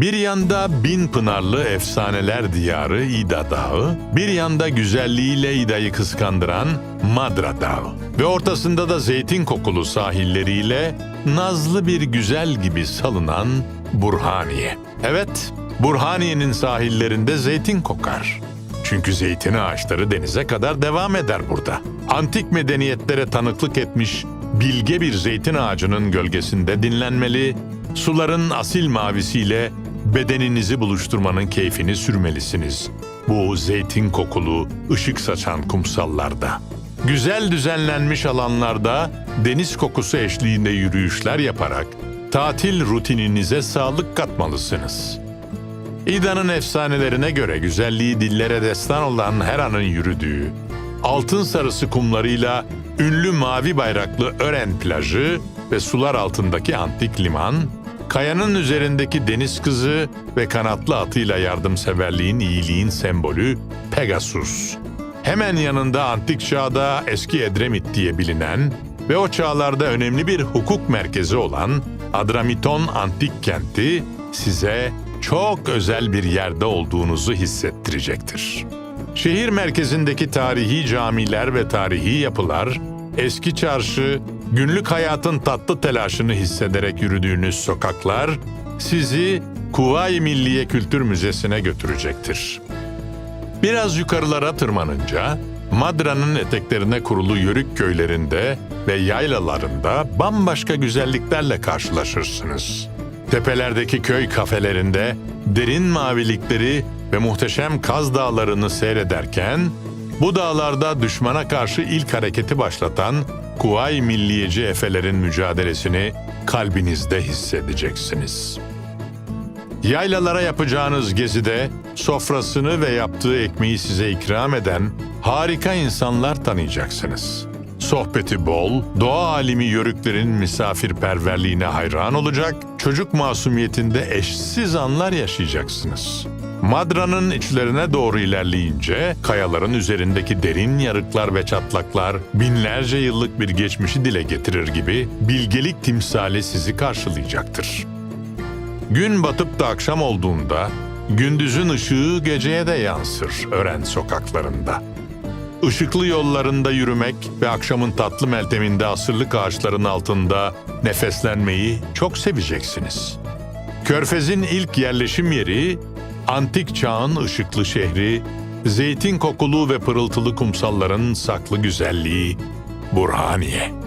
Bir yanda bin pınarlı efsaneler diyarı İda Dağı, bir yanda güzelliğiyle İda'yı kıskandıran Madra Dağı ve ortasında da zeytin kokulu sahilleriyle nazlı bir güzel gibi salınan Burhaniye. Evet, Burhaniye'nin sahillerinde zeytin kokar. Çünkü zeytin ağaçları denize kadar devam eder burada. Antik medeniyetlere tanıklık etmiş bilge bir zeytin ağacının gölgesinde dinlenmeli, suların asil mavisiyle bedeninizi buluşturmanın keyfini sürmelisiniz. Bu zeytin kokulu, ışık saçan kumsallarda. Güzel düzenlenmiş alanlarda deniz kokusu eşliğinde yürüyüşler yaparak tatil rutininize sağlık katmalısınız. İda'nın efsanelerine göre güzelliği dillere destan olan Hera'nın yürüdüğü, altın sarısı kumlarıyla ünlü mavi bayraklı Ören plajı ve sular altındaki antik liman, kayanın üzerindeki deniz kızı ve kanatlı atıyla yardımseverliğin iyiliğin sembolü Pegasus. Hemen yanında antik çağda eski Edremit diye bilinen ve o çağlarda önemli bir hukuk merkezi olan Adramiton antik kenti size çok özel bir yerde olduğunuzu hissettirecektir. Şehir merkezindeki tarihi camiler ve tarihi yapılar, eski çarşı, günlük hayatın tatlı telaşını hissederek yürüdüğünüz sokaklar sizi Kuvayi Milliye Kültür Müzesi'ne götürecektir. Biraz yukarılara tırmanınca Madra'nın eteklerine kurulu yörük köylerinde ve yaylalarında bambaşka güzelliklerle karşılaşırsınız. Tepelerdeki köy kafelerinde derin mavilikleri ve muhteşem Kaz Dağları'nı seyrederken bu dağlarda düşmana karşı ilk hareketi başlatan Kuvayi Milliyeci Efelerin mücadelesini kalbinizde hissedeceksiniz. Yaylalara yapacağınız gezide sofrasını ve yaptığı ekmeği size ikram eden harika insanlar tanıyacaksınız. Sohbeti bol, doğa alimi yörüklerin misafirperverliğine hayran olacak, çocuk masumiyetinde eşsiz anlar yaşayacaksınız. Madra'nın içlerine doğru ilerleyince kayaların üzerindeki derin yarıklar ve çatlaklar binlerce yıllık bir geçmişi dile getirir gibi bilgelik timsali sizi karşılayacaktır. Gün batıp da akşam olduğunda gündüzün ışığı geceye de yansır ören sokaklarında. Işıklı yollarında yürümek ve akşamın tatlı melteminde asırlık ağaçların altında nefeslenmeyi çok seveceksiniz. Körfez'in ilk yerleşim yeri, antik çağın ışıklı şehri, zeytin kokulu ve pırıltılı kumsalların saklı güzelliği Burhaniye.